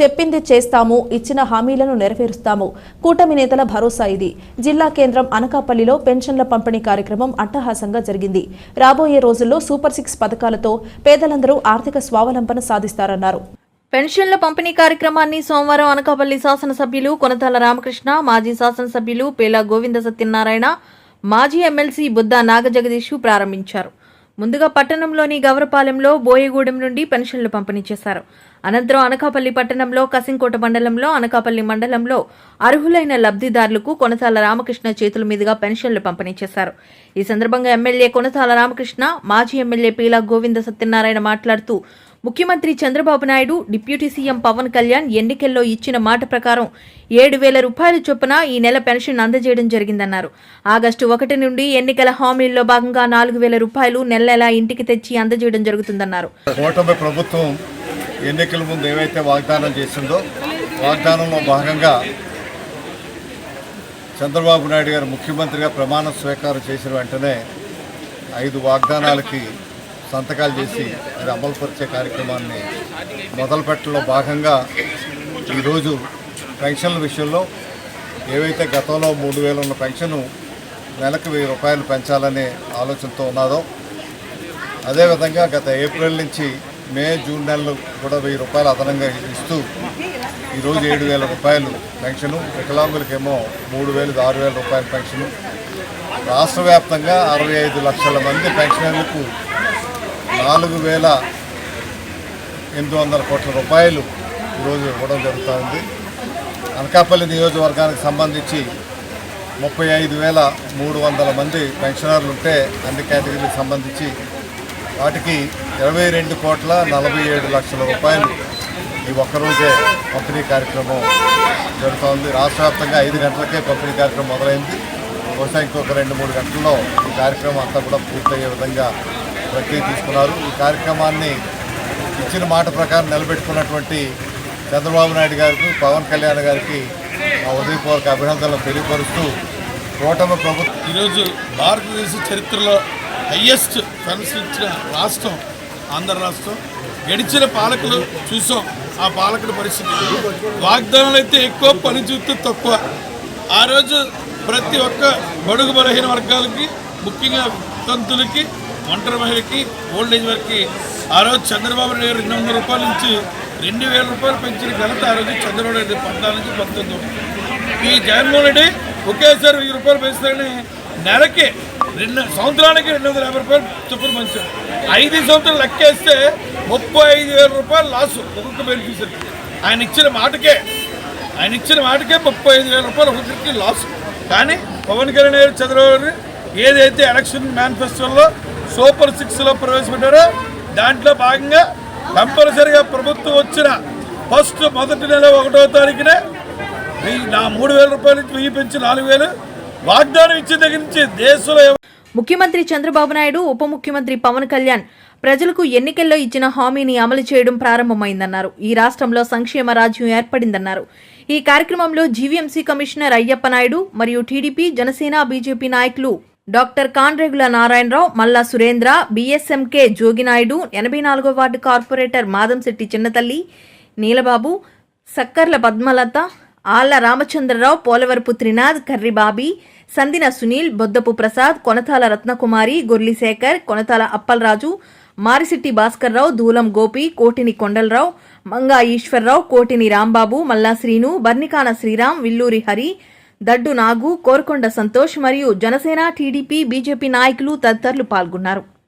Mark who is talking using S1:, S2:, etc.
S1: చెప్పింది చేస్తాము ఇచ్చిన హామీలను నెరవేరుస్తాము. కూటమి నేతల భరోసా ఇది. జిల్లా కేంద్రం అనకాపల్లిలో పెన్షన్ల పంపిణీ కార్యక్రమం అట్టహాసంగా జరిగింది. రాబోయే రోజుల్లో సూపర్ సిక్స్ పథకాలతో పేదలందరూ ఆర్థిక స్వావలంబన సాధిస్తారన్నారు.
S2: పెన్షన్ల పంపిణీ కార్యక్రమాన్ని సోమవారం అనకాపల్లి శాసనసభ్యులు కొనతాల రామకృష్ణ మాజీ శాసనసభ్యులు పేలా గోవింద సత్యనారాయణ మాజీ ఎమ్మెల్సీ బుద్దా నాగజగదీష్ ప్రారంభించారు. ముందుగా పట్టణంలోని గవరపాలెంలో బోయగూడెం నుండి పెన్షన్లు పంపిణీ చేశారు. అనంతరం అనకాపల్లి పట్టణంలో కసింకోట మండలంలో అనకాపల్లి మండలంలో అర్హులైన లబ్ధిదారులకు కొనసాల రామకృష్ణ చేతుల మీదుగా పెన్షన్లు పంపిణీ చేశారు. ఈ సందర్భంగా ఎమ్మెల్యే కొనసాల రామకృష్ణ మాజీ ఎమ్మెల్యే పీలా గోవింద సత్యనారాయణ మాట్లాడుతూ ముఖ్యమంత్రి చంద్రబాబు నాయుడు డిప్యూటీ సీఎం పవన్ కళ్యాణ్ ఎన్నికల్లో ఇచ్చిన మాట ప్రకారం ఏడు వేల రూపాయల చొప్పున ఈ నెల పెన్షన్ అందజేయడం జరిగిందన్నారు. ఆగస్టు ఒకటి నుండి ఎన్నికల హామీల్లో భాగంగా నాలుగు వేల రూపాయలు నెల నెల ఇంటికి తెచ్చి అందజేయడం జరుగుతుందన్నారు.
S3: కూటమి ప్రభుత్వం ఎన్నికల ముందు ఏవైతే వాగ్దానం చేసిందో వాగ్దానంలో భాగంగా చంద్రబాబు నాయుడు గారు ముఖ్యమంత్రిగా ప్రమాణ స్వీకారం చేసిన వెంటనే ఐదు వాగ్దానాలకి సంతకాలు చేసి అది అమలుపరిచే కార్యక్రమాన్ని మొదలుపెట్టడంలో భాగంగా ఈరోజు పెన్షన్ల విషయంలో ఏవైతే గతంలో మూడు వేలు ఉన్న పెన్షను నెలకు వెయ్యి రూపాయలు పెంచాలనే ఆలోచనతో ఉన్నదో అదేవిధంగా గత ఏప్రిల్ నుంచి మే జూన్ నెలలు కూడా వెయ్యి రూపాయలు అదనంగా ఇస్తూ ఈరోజు ఏడు వేల రూపాయలు పెన్షను వికలాంగులకేమో మూడు వేలు ఆరు వేల రూపాయల పెన్షను. రాష్ట్ర వ్యాప్తంగా అరవై ఐదు లక్షల మంది పెన్షనర్లకు నాలుగు వేల ఎనిమిది వందల కోట్ల రూపాయలు ఈరోజు ఇవ్వడం జరుగుతూ ఉంది. అనకాపల్లి నియోజకవర్గానికి సంబంధించి ముప్పై ఐదు వేల మూడు వందల మంది పెన్షనర్లు ఉంటే అన్ని కేటగిరీలకు సంబంధించి వాటికి ఇరవై రెండు కోట్ల నలభై ఏడు లక్షల రూపాయలు ఈ ఒక్కరోజే పంపిణీ కార్యక్రమం జరుగుతోంది రాష్ట్ర వ్యాప్తంగా ఐదు గంటలకే పంపిణీ కార్యక్రమం మొదలైంది. బహుశా ఇంకొక రెండు మూడు గంటల్లో ఈ కార్యక్రమం అంతా కూడా పూర్తయ్యే విధంగా ప్రక్రియ తీసుకున్నారు. ఈ కార్యక్రమాన్ని ఇచ్చిన మాట ప్రకారం నిలబెట్టుకున్నటువంటి చంద్రబాబు నాయుడు గారికి పవన్ కళ్యాణ్ గారికి మా ఉదయపూర్వక అభినందనలు తెలియపరుస్తూ కూటమి ప్రభుత్వం
S4: ఈరోజు భారతదేశ చరిత్రలో హయ్యెస్ట్ పెన్షన్ ఇచ్చిన రాష్ట్రం ఆంధ్ర రాష్ట్రం. గడిచిన పాలకులు చూసాం ఆ పాలకుల పరిస్థితి. వాగ్దానాలు అయితే ఎక్కువ పని చూస్తే తక్కువ. ఆ రోజు ప్రతి ఒక్క బడుగు బలహీన వర్గాలకి ముఖ్యంగా తంతులకి ఒంటరి మహిళకి ఓల్డ్ ఏజ్ వారికి. ఆ రోజు చంద్రబాబు నాయుడు గారు రెండు వందల రూపాయల నుంచి రెండు వేల రూపాయలు పెంచిన ఘనత ఆ రోజు చంద్రబాబు నాయుడు. పద్నాలుగు నుంచి పంతొమ్మిది. ఈ జగన్మోహన్ రెడ్డి ఒకేసారి వెయ్యి రూపాయలు పెంచుతారని నెలకి రెండు సంవత్సరానికి రెండు వందల యాభై రూపాయలు చొప్పున మంచారు ఐదు సంవత్సరాలు లెక్కేస్తే ముప్పై ఐదు వేల రూపాయలు లాస్ ఒక్కొక్క బెనిఫిషరీ ఆయన ఇచ్చిన మాటకే ఆయన ఇచ్చిన మాటకే ముప్పై ఐదు వేల రూపాయలు ఒక్కొక్కరికి లాస్. కానీ పవన్ కళ్యాణ్ గారు చంద్రబాబు ఏదైతే ఎలక్షన్ మేనిఫెస్టోలో సూపర్ సిక్స్లో ప్రవేశపెట్టారో. దాంట్లో భాగంగా కంపల్సరిగా ప్రభుత్వం వచ్చిన ఫస్ట్ మొదటి నెల ఒకటో తారీఖునే నా మూడు వేల రూపాయల నుంచి వెయ్యి పెంచి నాలుగు వేలు. వాగ్దానం ఇచ్చిన దగ్గర నుంచి దేశంలో
S2: ముఖ్యమంత్రి చంద్రబాబు నాయుడు ఉప ముఖ్యమంత్రి పవన్ కళ్యాణ్ ప్రజలకు ఎన్నికల్లో ఇచ్చిన హామీని అమలు చేయడం ప్రారంభమైందన్నారు. ఈ రాష్ట్రంలో సంక్షేమ రాజ్యం ఏర్పడిందన్నారు. ఈ కార్యక్రమంలో జీవీఎంసీ కమిషనర్ అయ్యప్ప నాయుడు మరియు టీడీపీ జనసేన బీజేపీ నాయకులు డాక్టర్ కాన్రేగుల నారాయణరావు మల్లా సురేంద్ర బీఎస్ఎంకే జోగినాయుడు ఎనభై నాలుగో వార్డు కార్పొరేటర్ మాదంశెట్టి చిన్నతల్లి నీలబాబు సక్కర్ల పద్మలత ఆళ్ళ రామచంద్రరావు పోలవరపు త్రినాథ్ కర్రిబాబి సందిన సునీల్ బొద్దపు ప్రసాద్ కొనతాల రత్నకుమారి గొర్లిశేఖర్ కొనతాల అప్పలరాజు మారిసిట్టి భాస్కర్రావు దూలం గోపి కోటిని కొండలరావు మంగా ఈశ్వర్రావు కోటిని రాంబాబు మల్లా శ్రీను బర్నికాన శ్రీరామ్ విల్లూరి హరి దడ్డు నాగు కోరకొండ సంతోష్ మరియు జనసేన టీడీపీ బీజేపీ నాయకులు తదితరులు పాల్గొన్నారు.